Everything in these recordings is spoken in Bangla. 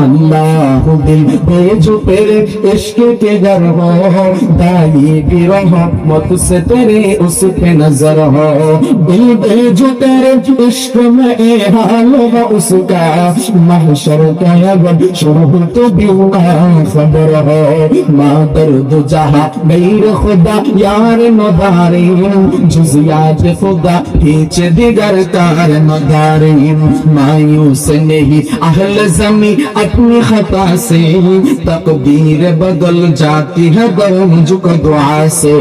अल्लाह दिल भेजो तेरे इश्क के घर हो दाई भी रहमत से तेरे उस पे नज़र हो दिल भेजो तेरे इश्क में हाल हो उसका महशर का शुरू तो भी खबर हो माँ दर्द जहा गैर खुदा यार नदारीन जुजियात खुदा पीछे दिगर तार नदारीन मायूस नहीं अहल जमी अपनी खता से तकदीर बदल जाती है गम झुक दुआ से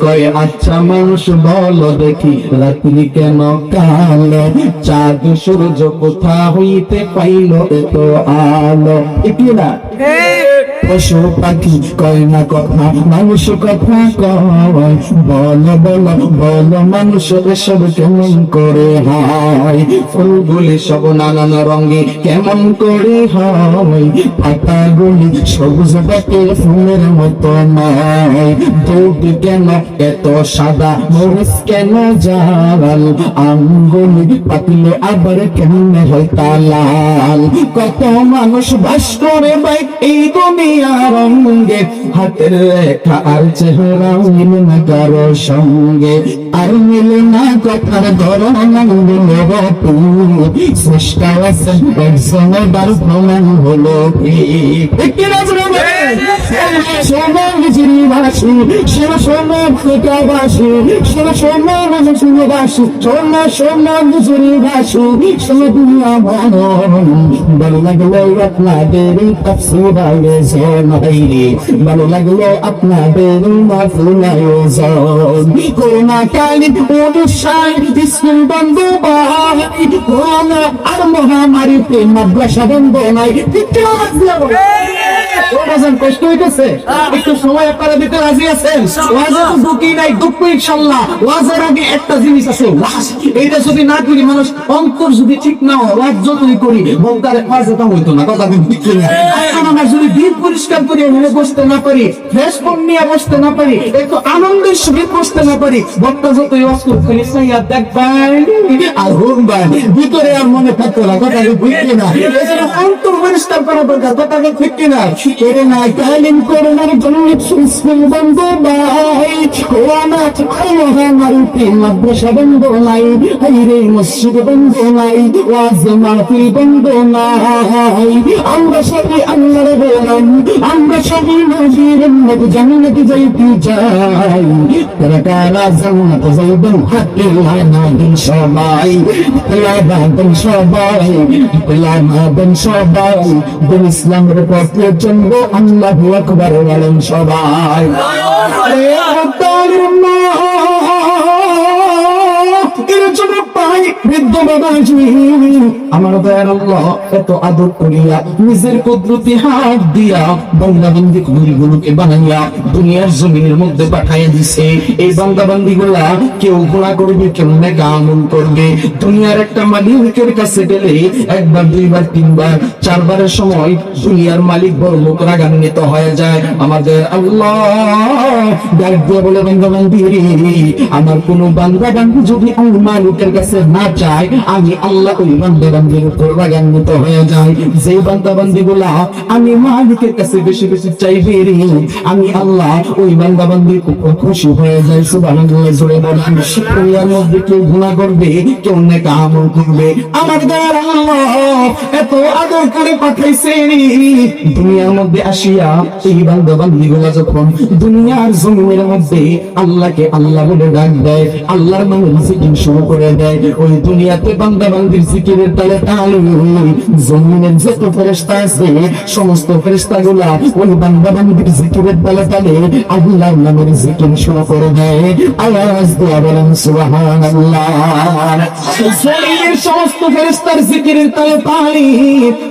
कोई अच्छा মানুষ বলো দেখি রাত্রি কেন কালো চাঁদ সূর্য কোথা হইতে পাইল এত আলো এটি না পশু পাখি, কয় না কথা মানুষ কথা কয়, বল বল বল, মানুষ এসব কেমন করে হয়? ফুলগুলি সব নানান রঙে কেমন করে হয়? পাতাগুলি সবুজ বাকে ফুলের মতো নয়। দুধ কেন এত সাদা, মরিচ কেন জাল? আঙ্গুলি পাতলে আবার কেমন হয় তা লাল? কত মানুষ বাস করে ভাই এই দুনিয়ার রঙ্গে হাতের রেখা আর চেহারা মিলে না কারও সঙ্গে। আর মিলে না কথার ধরন মিলে রটু চেষ্টা আছে একজনের বার প্রমাণ হলো কি? ঠিক কি না জনাবে? সোনার বিচিরি বাসি শিব সোনার শিব সোনার বিচিরি বাসি সোনা সোনার বিচিরি বাসি শিব দুনিয়া ভালো লাগল আপনাদের তফসির আয়োজন। হইরে ভালো লাগল আপনাদের মাফুলায় করোনা কালীন অনুষ্ঠান, স্কুল বন্ধ বাহারি। আর মহামারীতে মাদ্রাসা বন্ধ নাই। ঠিক কি কষ্ট হইতেছে? একটু সময় আপনারা দিতে রাজি আছেন? ওয়াজে তো দুঃখী নাই দুঃখ ইনশাল্লাহ ওয়াজের আগে একটা জিনিস আছে। ওয়াজ এইটা যদি না করি মানুষ অন্তর যদি ঠিক না হয় ওয়াজ যতই করি বলতার ওয়াজে তো হইতো না কথা কিন্তু ঠিক না। এখন আমরা যদি দিন পরিষ্কার করে এখানে বসতে না পারি ফ্রেশ ফোন নিয়ে বসতে না পারি একটু আনন্দের সহিত বসতে না পারি বক্তা যতই ওয়াজ করতে নিশ্চয়ই আর দেখবেন আর হুনবেন ভিতরে আর মনে থাকতো না কথা বুঝছি না। এজন্য অন্তর পরিষ্কার করা দরকার কথা ঠিক কিনা করোনা কালীন করোনার জন্য স্কুল বন্ধ নাই। করোনা মহামারীতে মাদ্রাসা বন্ধ নাই, হাইরে মসজিদ বন্ধ নাই, ওয়াজ মাহফিল বন্ধ নাই। আমরা সবাই আল্লাহর গোলাম, আমরা সবাই নবীর নবী জান্নাতে যাইতে চাই তারা কারা জান্নাত যাইবেন, হাতে লাগাবেন সবাই লাগাবেন সবাই লাগাবেন সবাই। দিন ইসলামের পথের জন্য আল্লাহু আকবার বলেন সবাই। আমার বন্দাবন্দি দুনিয়ার জমিনের মধ্যে পাঠাইয়া দিছে। এই বন্দাবন্দি গুলা কেউ করবে কেউ করবে। দুনিয়ার একটা মালিকের কাছে গেলে একবার, দুইবার, তিনবার, চারবারের সময় দুনিয়ার মালিক বড় লোক রাগান্বিত হয়ে যায়। আমাদের আল্লাহ বলে, বন্দাবন্দি আমার কোনো বান্দা বান্দি যদি আমার মালিকের কাছে না চায় আমি আল্লাহ ওই বান্দা বান্দির উপর রাগান্বিত হয়ে যাই। যে বান্দা বান্দি গুলা আমি মালিকের কাছে বেশি বেশি চাইবে রে আমি আল্লাহ ওই বান্দা বান্দির উপর খুশি হয়ে যাই। জোরে দুনিয়ার মধ্যে কেউ গুনাহ করবে, কেউ নেকা করবে। আমার আল্লাহ এত আদর করে পাঠাইছে দুনিয়ার মধ্যে আসিয়া এই গুলা যখন দুনিয়ার জমিনের মধ্যে আল্লাহকে আল্লাহ বলে ডাক দেয়, আল্লাহর নামে শুরু করে দেয়, ওই দুনিয়াতে বান্দা বান্দির জিকিরের তালে তাল জমিনের যত ফেরেশতা আছে, সমস্ত ফেরেশতা গুলা ওই বান্দা বান্দির জিকিরের তালে তালে আল্লাহর নামের জিকির শুরু করে দেয়। আওয়াজ দেয়া বলেন, সুবহানাল্লাহ। জমিনের সমস্ত ফেরেশতার জিকিরের তালে তালি।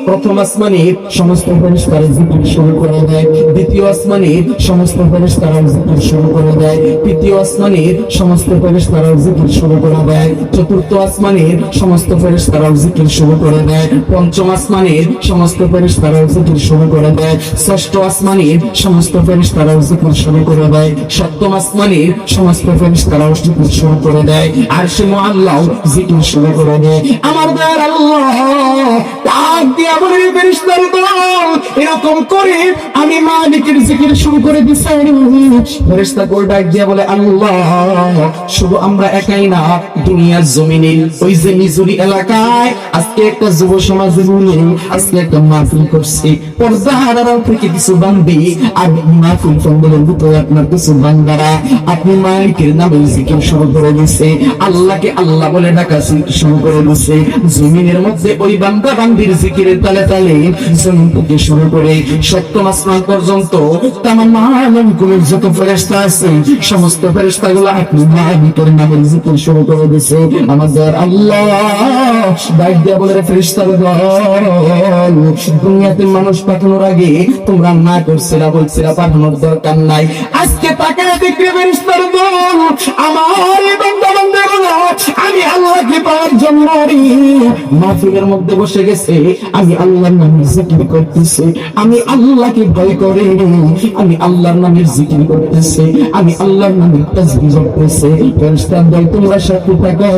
প্রথম আসমানে সমস্ত ফেরেশতার জিকির শুরু করে দেয়। দ্বিতীয় আসমানে সমস্ত ফেরেশতারা জিকির শুরু করে দেয়। তৃতীয় আসমানে সমস্ত ফেরেশতারা জিকির শুরু করে দেয়। চতুর্থ আসমান আসমানের সমস্ত ফেরেশতারাও জিকির শুরু করে দেয়। পঞ্চম আসমানের সমস্ত ফেরেশতারাও জিকির শুরু করে দেয়। ষষ্ঠ আসমানের সমস্ত ফেরেশতারাও জিকির শুরু করে দেয়। সপ্তম আসমানের সমস্ত ফেরেশতারাও জিকির শুরু করে দেয়। আর সে আল্লাহ জিকির শুরু করে দেয়। আমার দয়ার আল্লাহ, ডাক দিয়া বলে ফেরেশতার এরকম করে আমি মালিকের জিকির শুরু করে দিছি। ফেরেশতা গোল ডাক দিয়া বলে, আল্লাহ, শুধু আমরা একাই না, দুনিয়ার জমিনে ওই যে মিজুরি এলাকায় আজকে একটা যুব সমাজের মিলে আজকে একটা মাহফিল করছে। পর্দা হারারাও থেকে কিছু বান্ধি আর মাহফিল ফন্দলের ভিতরে আপনার কিছু বান্দারা আপনি মালিকের নামে জিকির শুরু করে দিছে। আল্লাহকে আল্লাহ বলে ডাকা শুরু করে দিছে। জমিনের মধ্যে ওই বান্দা বান্দির জিকিরের তালে তালে জমিন থেকে শুরু করে সপ্তম আসমান পর্যন্ত তাম মালমকুলের যত ফেরেস্তা আছে, সমস্ত ফেরেস্তা গুলো আপনি মালিকের নামের জিকির শুরু করে দিছে। আমাদের আল্লাহ দিয়া বলে ফেরেস্তা দুনিয়াতে মানুষ পাঠানোর আগে তোমরা না করছিলা বলছিলা পাঠানোর দরকার নাই। আজকে তাকে দেখবে ফেরেস্তার দল আমার আমি আল্লাহকে পাওয়ার জন্য মাহফিলের মধ্যে বসে গেছে, আমি আল্লাহর নামে জিকির করতেছি, আমি আল্লাহকে ভয় করে আমি আল্লাহর নামের জিকির করতেছি, আমি আল্লাহর নামের তাসবিহ করতেছি ফেরেশতার দল তোমরা সাথে থাকো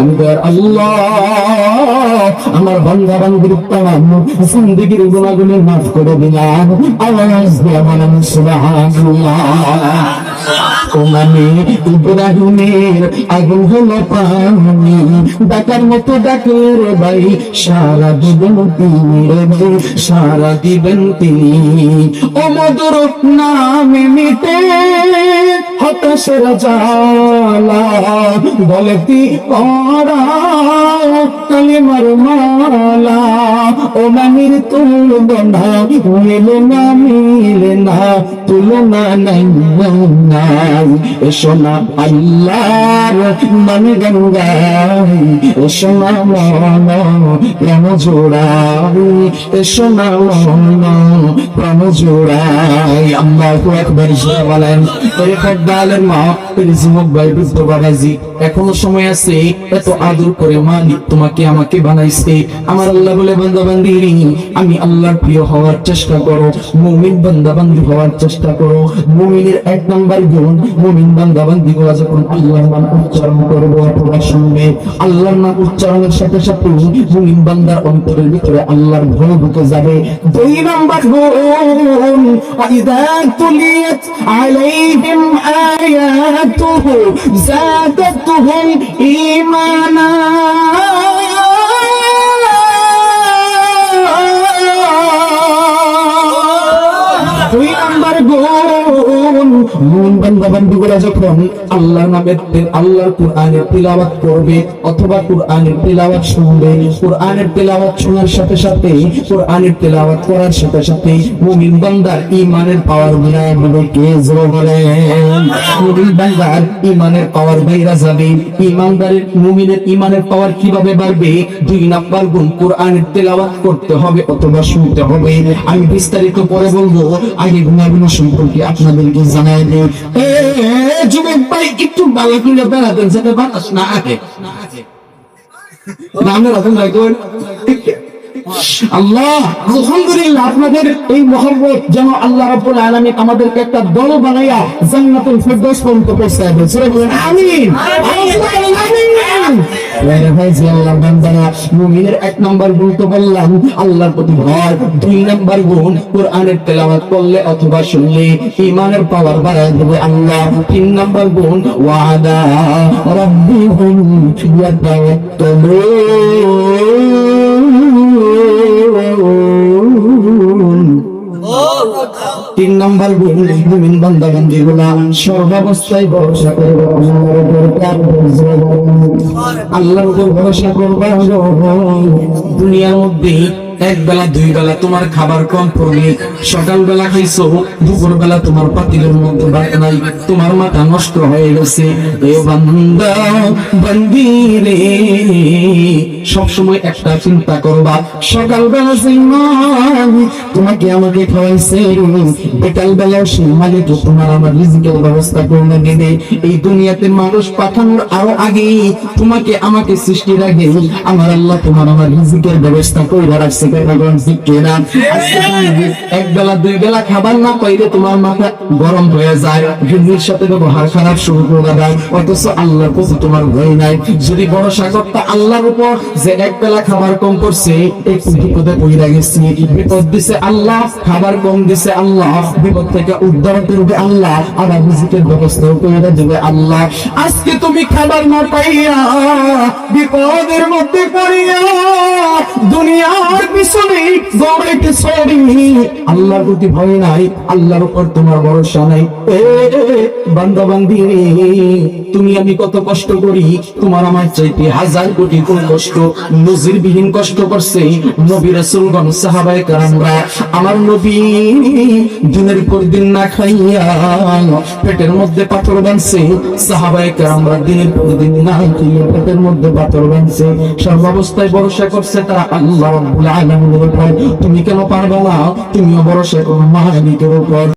আমি আল্লাহ আমার বান্দা বান্দির তাম জিন্দেগির গুনাহগুলো মাফ করে দিলাম। আওয়াজ দিয়ে বলেন, সুবহানাল্লাহ। ইব্রাহিমের আগুন হলো পানি। ডাকার মতো ডাকে রে ভাই, সারা দিবেন তিনি সারা দিবেন তিনি। ও মধুর নামে মিটে হতাশের জালা বলে, কি করা কালিমার মালা, ও মামির তুলনা মিলে না মিলে না তুলনা নাই নাই। এসো না আল্লাহর মানে গঙ্গাই এসো না মন প্রেম জোড়াই এসো না মন প্রেম জোড়াই আল্লাহু আকবার জোরে বলেন তোরে খদ্দালের মা যুবক ভাই, বৃদ্ধ বাবাজি এখনও সময় আছে, এত আদর করে তোমাকে আমাকে বানাইছে। আমার আল্লাহ বলে বান্দা বান্দি আমি আল্লাহর প্রিয় হওয়ার চেষ্টা করো, মুমিন বান্দা বান্দি হওয়ার চেষ্টা করো। মুমিনের এক গুণ, মুমিন বান্দা বান্দি গুলা যখন আল্লাহর নাম উচ্চারণ করবে আল্লাহর নাম উচ্চারণের সাথে সাথে মুমিন বান্দার অন্তরের ভিতরে আল্লাহর ভয় ঢুকে যাবে। দুই নাম্বার গুণ আয়াতুহু زادتهم إيمانا দুই নাম্বার গুণ মুন ঈমানের পাওয়ার বাইরা যাবে, ঈমানদারের, মুমিনের ঈমানের পাওয়ার কীভাবে বাড়বে? দুই নাম্বার গুণ, কোরআনের তেলাওয়াত করতে হবে অথবা শুনতে হবে। আমি বিস্তারিত পরে বলব, আগে গুণাগুলো সম্পর্কে আপনাদেরকে জানাই এ যুবক ভাই একটু ভালো করে বেড়াতেন সেটা বাতাস না আগে নামের রকম রাখুন আল্লাহ, আলহামদুলিল্লাহ আপনাদের এই মহব্বত যেন আল্লাহ রাব্বুল আলামিন আমাদেরকে একটা দল বানাইয়া জান্নাতুল পর্যন্ত পৌঁছায় সূরা বলেন, আমিন। আল্লাহর প্রতি ভয়। দুই নম্বর গুণ, কোরআনের করলে অথবা শুনলে ঈমানের পাওয়ার বাড়ায় দেবে আল্লাহ। তিন নম্বর গুণ, ওয়াদা। তিন নম্বর গুণ মুমিন বান্দা বান্দি গুলা সর্বাবস্থায় ভরসা করবে। আল্লাহর উপর ভরসা করব। দুনিয়ার মধ্যে এক বেলা, দুই বেলা তোমার খাবার কম পড়বে। সকাল বেলা খাইছো দুপুর বেলা তোমার পাতিলের মধ্যে ভাত নাই। তোমার মাথা নষ্ট হয়ে গেছে। এ বান্দা সবসময় একটা চিন্তা করবা। সকাল বেলা সেই তোমাকে আমাকে খাওয়াইছে বিকাল বেলা সেই মালিক তোমার আমার রিজিকের ব্যবস্থা করে দেবে। এই দুনিয়াতে মানুষ পাঠানোর আরও আগে তোমাকে আমাকে সৃষ্টির আগে আমার আল্লাহ তোমার আমার রিজিকের ব্যবস্থা করে রাখছে। অথচ আল্লাহর উপর যে এক বেলা খাবার কম করছে বিপদে গেছি। বিপদ দিছে আল্লাহ, খাবার কম দিছে আল্লাহ। বিপদ থেকে উদ্ধার করবে আল্লাহ। আবার রিজিকের ব্যবস্থা করে দেবে আল্লাহ। আজকে তুমি খাবার না পাইয়া, বিপদের মধ্যে পড়িয়া, দুনিয়ার পিছনে দৌড়াইতে সরি আল্লাহর প্রতি ভয় নাই, আল্লাহর উপর তোমার ভরসা নাই। বান্দা বান্দি, তুমি আমি কত কষ্ট করি, তোমার আমার চাইতে হাজার কোটি কোন কষ্ট নজির বিহীন কষ্ট করছে নবী রাসূলগণ, সাহাবায়ে কারামরা। আমার নবী দিনের পর দিন না খাইয়া পেটের মধ্যে পাথর বানছে, সাহাবায়ে কারামরা দিনের পর দিন না খাইয়া পেটের মধ্যে পাথর বানছে। সর্বাবস্থায় ভরসা করছে তারা আল্লাহ আলামিনের উপর তুমি কেন পারবে না? তুমিও বড় করো মালিকের উপর।